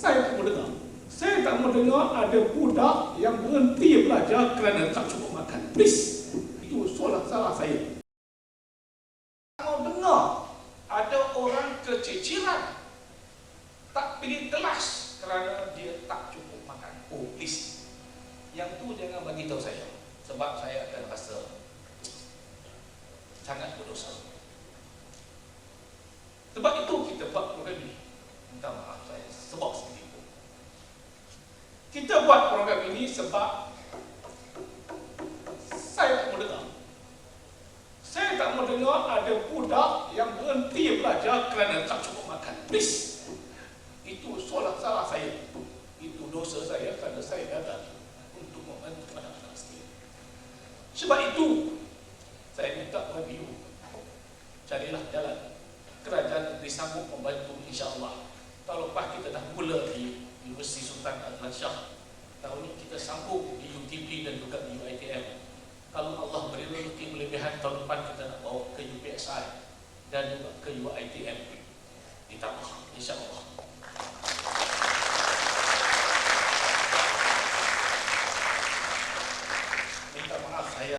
saya tak mau dengar. Saya tak mau dengar ada budak yang berhenti belajar kerana tak cukup makan. Please. Itu soalan salah saya. Tak mau dengar ada orang keciciran tak pergi kelas kerana dia tak cukup makan. Oh, please. Yang tu jangan bagi tahu saya. Sebab saya akan rasa sangat berdosa. Sebab itu kita buat program ini. Minta maaf saya sebab itu. Kita buat program ini sebab saya tak mau dengar. Saya tak mau dengar ada budak yang berhenti belajar kerana tak cukup makan. Please. Itu soalan salah saya. Itu dosa saya kerana saya gagal untuk membantu anak-anak sekalian. Sebab itu, saya minta kepada you, carilah jalan. Kerajaan disambung membantu insya-Allah. Tahun lepas kita dah mula di Universiti Sultan Azlan Shah. Tahun ini kita sambung di UTP dan juga di UITM. Kalau Allah beri rezeki melebihan tahun depan kita nak bawa ke UPSI dan juga ke UITM. Ditambah insya-Allah.